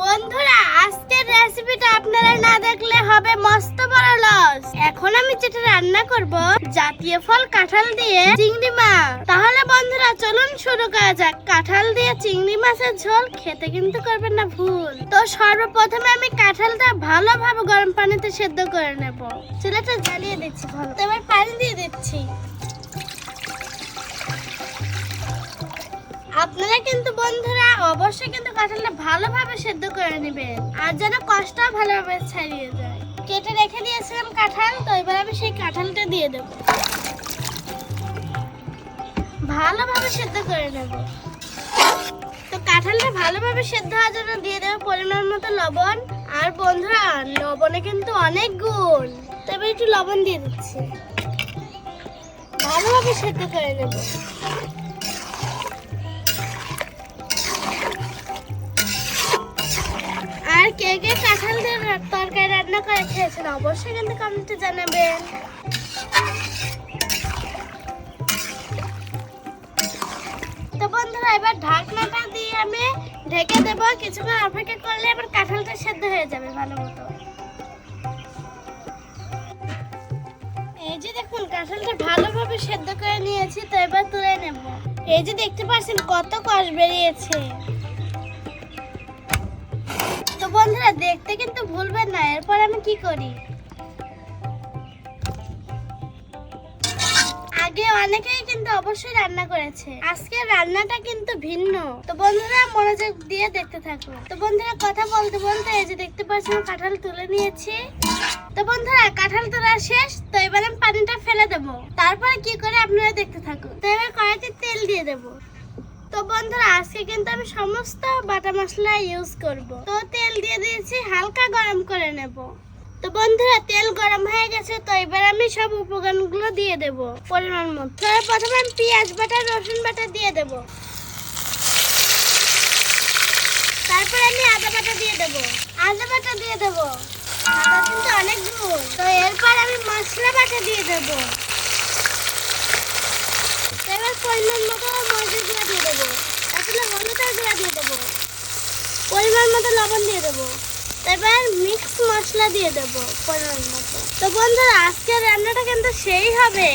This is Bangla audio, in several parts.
বন্ধুরা, আজকের রেসিপিটা আপনারা না দেখলে হবে মস্ত বড় লস এখন আমি যেটা রান্না করব, জাতীয় ফল কাঁঠাল দিয়ে চিংড়ি মাছ। তাহলে বন্ধুরা, চলুন শুরু করা যাক। কাঁঠাল দিয়ে চিংড়ি মাছের ঝোল খেতে কিন্তু করবেন না ভুল। তো সর্বপ্রথমে আমি কাঁঠালটা ভালোভাবে গরম পানিতে সেদ্ধ করে নেব। চুলাটা জ্বালিয়ে দিচ্ছি ভালো। এবার পানি দিয়ে দিচ্ছি। আপনারা কিন্তু বন্ধুরা অবশ্যই কিন্তু কাঁঠালটা ভালোভাবে সেদ্ধ করে নেবেন। আর যেন কষ্ট ভালোভাবে ছাড়িয়ে যায়। কেটে রেখে দিয়েছিলাম কাঁঠাল, তো এবার আমি সেই কাঁঠালটা দিয়ে দেব। ভালোভাবে সেদ্ধ করে নেব। তো কাঁঠালটা ভালোভাবে সেদ্ধ হওয়ার জন্য দিয়ে দেবো পরিমাণ মতো লবণ। আর বন্ধুরা, লবণে কিন্তু অনেক গুণ। তবে একটু লবণ দিয়ে দিচ্ছি। ভালোভাবে সেদ্ধ করে নেব। আর কে কে কাঁঠাল দিয়ে তরকারি রান্না করে খেয়েছেন, অবশ্যই কিন্তু কমেন্টে জানাবেন। তো বন্ধুরা, এবার ঢাকনাটা দিয়ে আমি ঢেকে দেবো। কিছুক্ষণ অপেক্ষা করলে এবার কাঁঠালটা সেদ্ধ হয়ে যাবে ভালো মতো। এই যে দেখুন, কাঁঠালটা ভালোভাবে সেদ্ধ করে নিয়েছি, তো এবার তুলে নেব। এই যে দেখতে পাচ্ছেন কত কষ বেরিয়েছে। বন্ধুরা, দেখতে কিন্তু ভুলবেন না, এরপর আমি কি করি? আগে অনেকেই কিন্তু অবশ্যই রান্না করেছে। আজকে রান্নাটা কিন্তু ভিন্ন। তো বন্ধুরা, মনোযোগ দিয়ে দেখতে থাকো তো বন্ধুরা, কথা বলতে বলতে এই যে দেখতে পাচ্ছেন, কাঁঠাল তুলে নিয়েছি। তো বন্ধুরা, কাঁঠাল তোলা শেষ, তো এবার আমি পানিটা ফেলে দেবো। তারপরে কি করে আপনারা দেখতে থাকুন। তো এবার কড়াইতে তেল দিয়ে দেবো। বন্ধুরা, আজকে কিন্তু আমি সমস্ত বাটা মশলা ইউজ করব। তো তেল দিয়ে দিয়েছি, হালকা গরম করে নেব। তো বন্ধুরা, তেল গরম হয়ে গেছে, তো এবার আমি সব উপকরণগুলো দিয়ে দেব পরিমাণ মতো। প্রথমে আমি পেঁয়াজ বাটা, রসুন বাটা দিয়ে দেব। তারপর আমি আদা বাটা দিয়ে দেব। আদা বাটা দিয়ে দেব। আদা কিন্তু অনেক গুণ তো এরপর আমি মশলা বাটা দিয়ে দেবো। পরিমাণ মতো মরিচের গুঁড়া দিয়ে দেবো। তারপরে হলুদের গুঁড়া দিয়ে দেবো। পরিমাণ মতো লবণ দিয়ে দেবো। এবার মিক্স মশলা দিয়ে দেবো পরিমাণ মতো। তো বন্ধুরা, আজকের রান্নাটা কিন্তু সেই হবে।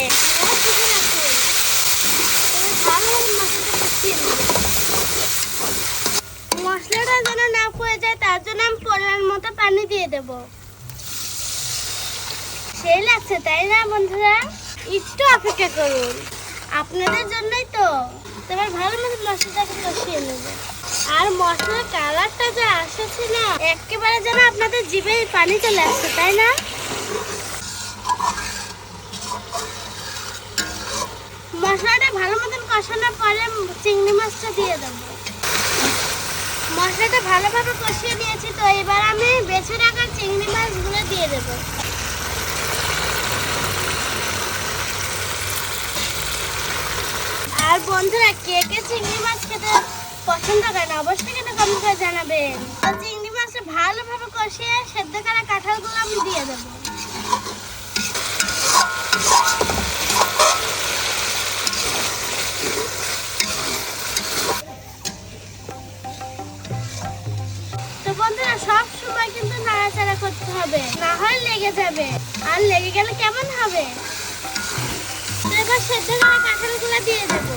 মশলাটা যেন না পড়ে যায়, তার জন্য আমি পরিমাণ মতো পানি দিয়ে দেবো। সেই লাগছে তাই না বন্ধুরা? একটু অপেক্ষা করুন। আপনাদের জন্যই তো। তোমার ভালো মতো মশলাটাকে কষিয়ে নেবে। আর মশলার কালারটা যে আসছে না, একেবারে যেন আপনাদের জিভে পানি চলে আসছে, তাই না? মশলাটা ভালো মতন কষানোর পরে চিংড়ি মাছটা দিয়ে দেবো। মশলাটা ভালোভাবে কষিয়ে নিয়েছি তো, এবার আমি বেছে রাখা চিংড়ি মাছগুলো দিয়ে দেবো। আর বন্ধুরা, কে কে চিংড়ি মাছ খেতে পছন্দ করেন? অবশ্যই কিন্তু কমেন্ট করে জানাবেন। চিংড়ি মাছটা ভালোভাবে কষিয়ে সেদ্ধ করা কাঁঠালগুলো আমি দিয়ে দেবো। বন্ধুরা, সব সময় কিন্তু নাড়াচাড়া করতে হবে। না হয় লেগে যাবে। আর লেগে গেলে কেমন হবে? এবার সেদ্ধ করা কাঁঠালগুলো দিয়ে দেবো।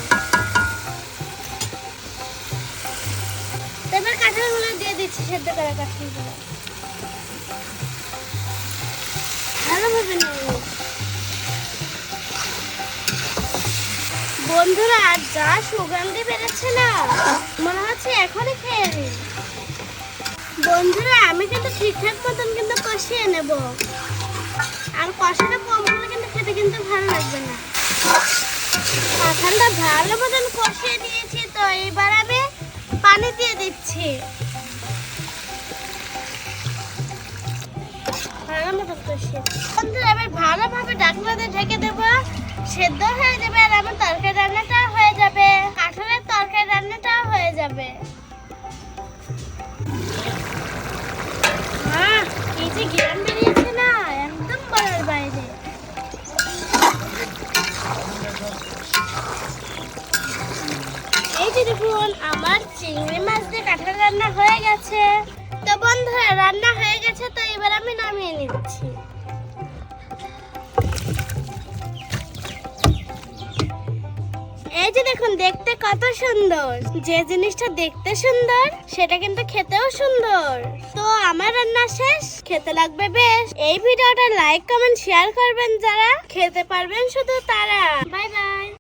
এবার কাঁঠালগুলো দিয়ে দিচ্ছি সেদ্ধ করা কাঁঠালগুলো। ভালোভাবে বন্ধুরা, আর যা সুগন্ধি বেরোচ্ছে না, মনে হচ্ছে এখনই খেয়ে নিই। বন্ধুরা, আমি কিন্তু ঠিকঠাক মতন কিন্তু কষিয়ে নেব। আর কষাটা কম হলে কিন্তু খেতে কিন্তু ভালো লাগবে না। কাঁঠালটা ভালো মতন কষিয়ে দিয়েছি তো এবার আমি পানি দিয়ে দিচ্ছি। ভালো মতন এবার ভালোভাবে ঢাকনা ঢেকে দেবো সেদ্ধ হয়ে যাবে আর আমার তরকারি রান্নাটা হয়ে যাবে। কাঁঠালের তরকারি রান্নাটাও হয়ে যাবে। আহ, কি যে গ্রাম বেরিয়েছে দেখুন আমার চিংড়ি মাছ দিয়ে কাঁঠাল রান্না হয়ে গেছে। তো বন্ধুরা, রান্না হয়ে গেছে, তো এবার আমি নামিয়ে নিচ্ছি। এই যে দেখুন, দেখতে কত সুন্দর। যে জিনিসটা দেখতে সুন্দর, সেটা কিন্তু খেতেও সুন্দর। তো আমার রান্না শেষ, খেতে লাগবে বেশ। এই ভিডিওটা লাইক, কমেন্ট, শেয়ার করবেন যারা। খেতে পারবেন শুধু তারা। Bye bye.